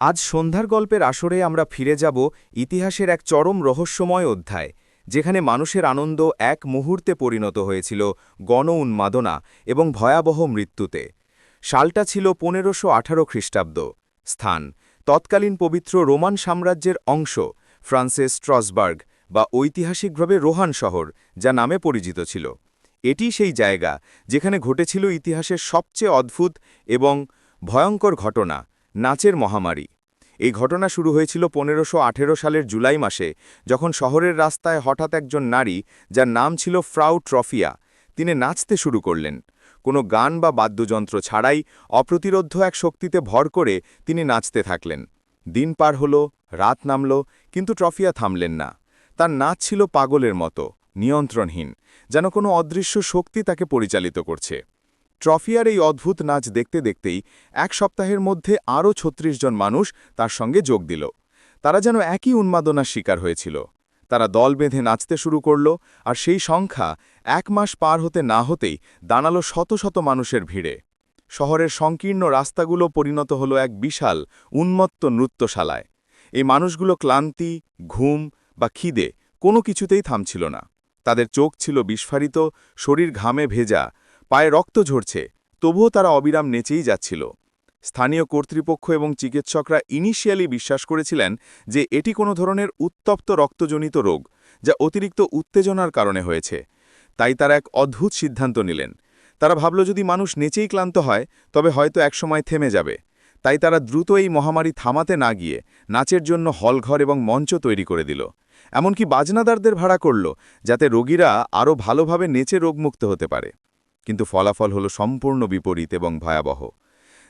আজ সন্ধ্যার গল্পের আসরে আমরা ফিরে যাব ইতিহাসের এক চরম রহস্যময় অধ্যায়, যেখানে মানুষের আনন্দ এক মুহূর্তে পরিণত হয়েছিল গণ উন্মাদনা এবং ভয়াবহ মৃত্যুতে। সালটা ছিল পনেরোশো আঠারো খ্রিস্টাব্দ। স্থান, তৎকালীন পবিত্র রোমান সাম্রাজ্যের অংশ, ফ্রান্সেস স্ট্রসবার্গ বা ঐতিহাসিকভাবে রোহান শহর, যা নামে পরিচিত ছিল। এটি সেই জায়গা, যেখানে ঘটেছিল ইতিহাসের সবচেয়ে অদ্ভুত এবং ভয়ঙ্কর ঘটনা নাচের মহামারী। এই ঘটনা শুরু হয়েছিল পনেরোশো সালের জুলাই মাসে, যখন শহরের রাস্তায় হঠাৎ একজন নারী, যার নাম ছিল ফ্রাউ ট্রফিয়া, তিনি নাচতে শুরু করলেন। কোনো গান বা বাদ্যযন্ত্র ছাড়াই অপ্রতিরোধ্য এক শক্তিতে ভর করে তিনি নাচতে থাকলেন। দিন পার হল, রাত নামল, কিন্তু ট্রফিয়া থামলেন না। তার নাচ ছিল পাগলের মতো, নিয়ন্ত্রণহীন, যেন কোনো অদৃশ্য শক্তি তাকে পরিচালিত করছে। ট্রফিয়ার এই অদ্ভুত নাচ দেখতে দেখতেই এক সপ্তাহের মধ্যে আরও ছত্রিশ জন মানুষ তার সঙ্গে যোগ দিল। তারা যেন একই উন্মাদনার শিকার হয়েছিল। তারা দল বেঁধে নাচতে শুরু করল আর সেই সংখ্যা এক মাস পার হতে না হতেই দাঁড়াল শত শত মানুষের ভিড়ে। শহরের সংকীর্ণ রাস্তাগুলো পরিণত হল এক বিশাল, উন্মত্ত নৃত্যশালায়। এই মানুষগুলো ক্লান্তি, ঘুম বা খিদে কোনো কিছুতেই থামছিল না। তাদের চোখ ছিল বিস্ফারিত, শরীর ঘামে ভেজা পায়ে রক্ত ঝরছে, তবুও তারা অবিরাম নেচেই যাচ্ছিল। স্থানীয় কর্তৃপক্ষ এবং চিকিৎসকরা ইনিশিয়ালি বিশ্বাস করেছিলেন যে এটি কোনো ধরনের উত্তপ্ত রক্তজনিত রোগ, যা অতিরিক্ত উত্তেজনার কারণে হয়েছে। তাই তারা এক অদ্ভুত সিদ্ধান্ত নিলেন। তারা ভাবল, যদি মানুষ নেচেই ক্লান্ত হয়, তবে হয়তো একসময় থেমে যাবে। তাই তারা দ্রুত এই মহামারী থামাতে না গিয়ে নাচের জন্য হলঘর এবং মঞ্চ তৈরি করে দিল। এমনকি বাজনাদারদের ভাড়া করল, যাতে রোগীরা আরও ভালোভাবে নেচে রোগমুক্ত হতে পারে। কিন্তু ফলাফল হলো সম্পূর্ণ বিপরীত এবং ভয়াবহ।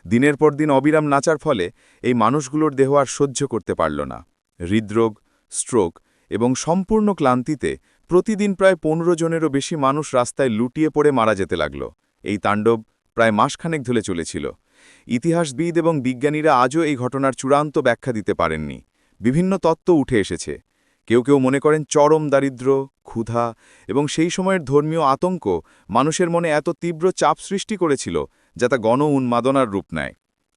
দিনের পর দিন অবিরাম নাচার ফলে এই মানুষগুলোর দেহ আর সহ্য করতে পারল না। হৃদরোগ, স্ট্রোক এবং সম্পূর্ণ ক্লান্তিতে প্রতিদিন প্রায় পনেরো জনেরও বেশি মানুষ রাস্তায় লুটিয়ে পড়ে মারা যেতে লাগল। এই তাণ্ডব প্রায় মাসখানেক ধরে চলেছিল। ইতিহাসবিদ এবং বিজ্ঞানীরা আজও এই ঘটনার চূড়ান্ত ব্যাখ্যা দিতে পারেননি। বিভিন্ন তত্ত্ব উঠে এসেছে। কেউ কেউ মনে করেন চরম দারিদ্র ক্ষুধা এবং সেই সময়ের ধর্মীয় আতঙ্ক মানুষের মনে এত তীব্র চাপ সৃষ্টি করেছিল যা তা গণ উন্মাদনার রূপ নেয়।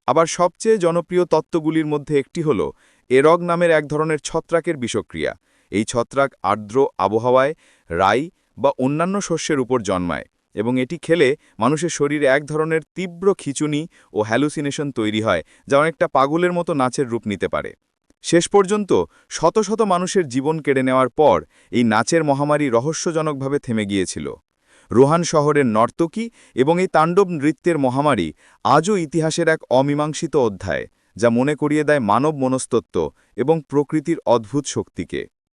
আবার সবচেয়ে জনপ্রিয় তত্ত্বগুলির মধ্যে একটি হল এরগ নামের এক ধরনের ছত্রাকের বিষক্রিয়া। এই ছত্রাক আর্দ্র আবহাওয়ায় রাই বা অন্যান্য শস্যের উপর জন্মায় এবং এটি খেলে মানুষের শরীরে এক ধরনের তীব্র খিচুনি ও হ্যালুসিনেশন তৈরি হয় যা অনেকটা পাগলের মতো নাচের রূপ নিতে পারে। শেষ পর্যন্ত শত শত মানুষের জীবন কেড়ে নেওয়ার পর এই নাচের মহামারী রহস্যজনকভাবে থেমে গিয়েছিল। রোহান শহরের নর্তকী এবং এই তাণ্ডব নৃত্যের মহামারী আজও ইতিহাসের এক অমীমাংসিত অধ্যায়, যা মনে করিয়ে দেয় মানব মনস্তত্ত্ব এবং প্রকৃতির অদ্ভুত শক্তিকে।